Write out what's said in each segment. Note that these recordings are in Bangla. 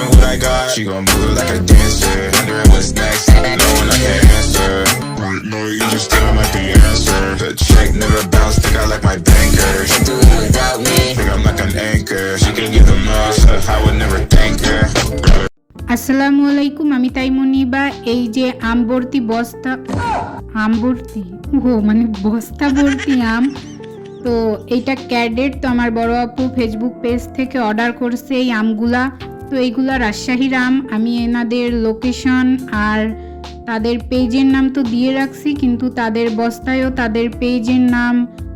flexing what I got. She gon' move like a dancer. Wondering what's next. No one I can't answer. Right, no, you just don't like the answer. The check never bounce. Think I like my banker. She do it without me. Think I'm like an anchor. She can give the most. I would never thank her. আসসালামু আলাইকুম আমি তাইমনি বা এই যে আম ভর্তি বস্তা আম ভর্তি ও মানে বস্তা ভর্তি আম তো এইটা ক্যাডেট তো আমার বড় আপু ফেসবুক পেজ থেকে অর্ডার করছে এই আমগুলা তো এইগুলা রাজশাহীর আম আমি এনাদের লোকেশন আর তাদের পেজের নাম তো দিয়ে রাখছি, কিন্তু তাদের বস্তায়ও তাদের পেজের নাম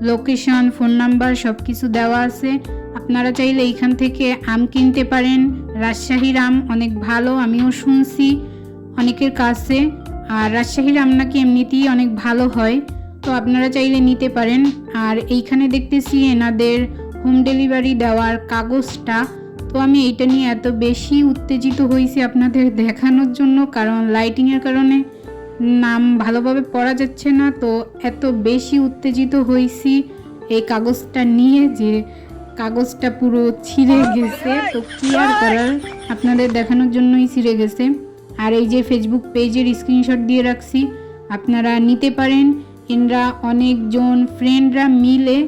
লোকেশন ফোন নাম্বার সব কিছু দেওয়া আছে। আপনারা চাইলে এইখান থেকে আম কিনতে পারেন। রাজশাহীর আম অনেক ভালো, আমিও শুনছি অনেকের কাছে। আর রাজশাহীর আম নাকি এমনিতেই অনেক ভালো হয়, তো আপনারা চাইলে নিতে পারেন। আর এইখানে দেখতেছি এনাদের হোম ডেলিভারি দেওয়ার কাগজটা। তো আমি এইটা নিয়ে এত বেশি উত্তেজিত হয়েছি আপনাদের দেখানোর জন্য, কারণ লাইটিংয়ের কারণে নাম ভালোভাবে পড়া যাচ্ছে না, তো এত বেশি উত্তেজিত হয়েছি এই কাগজটা নিয়ে যে কাগজটা পুরো ছিঁড়ে গেছে, তো কি আর করার? আপনাদের দেখানোর জন্যই ছিঁড়ে গেছে। আর এই যে ফেসবুক পেজের স্ক্রিনশট দিয়ে রাখছি, আপনারা নিতে পারেন। এনরা অনেকজন ফ্রেন্ডরা মিলে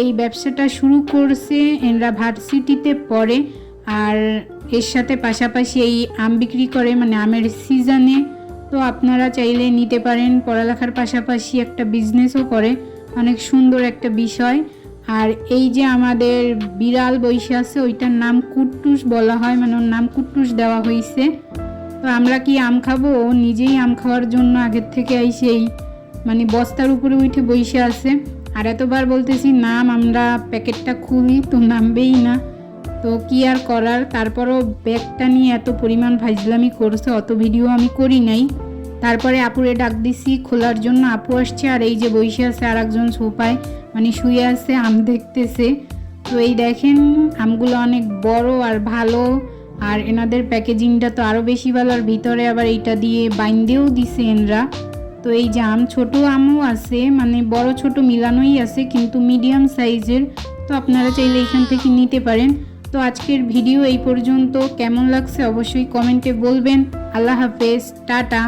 এই ব্যবসাটা শুরু করছে, এনরা ভার্সিটিতে পড়ে। আর এর সাথে পাশাপাশি এই আম বিক্রি করে মানে আমের সিজনে তো আপনারা চাইলে নিতে পারেন। পড়ালেখার পাশাপাশি একটা বিজনেসও করে, অনেক সুন্দর একটা বিষয়। আর এই যে আমাদের বিড়াল বৈশে আছে, ওইটার নাম কুট্টুস বলা হয় মানে ওর নাম কুট্টুস দেওয়া হয়েছে। তো আমরা কি আম খাব? ও নিজেই আম খাওয়ার জন্য আগের থেকে সেই মানে বস্তার উপরে উঠে বসে আছে। আর এতবার বলতেছি, নাম আমরা প্যাকেটটা খুলি, তো নামবেই না। তো কি আর করার? তারপরও ব্যাগটা নিয়ে এত পরিমাণ ফাইজলামি করছে, অত ভিডিও আমি করি নাই। তারপরে আপুরে ডাক দিছি, খোলার জন্য আপু আসছে, আর এই যে বসে আছে আর একজন সোফায় মানে শুয়ে আছে, আম দেখতেছে। তো এই দেখেন, আমগুলো অনেক বড় আর ভালো, আর এনাদের প্যাকেজিংটা তো আরও বেশি ভালো, আর ভিতরে আবার এইটা দিয়ে বাইন্দেও দিছে এনরা। তো এই যে আম, ছোট আমও আছে মানে বড় ছোট মিলানোই আছে, কিন্তু মিডিয়াম সাইজের, তো আপনারা চাইলে এখান থেকে নিতে পারেন। তো আজকের ভিডিও এই পর্যন্ত। কেমন লাগছে অবশ্যই কমেন্টে বলবেন। আল্লাহ হাফেজ টাটা।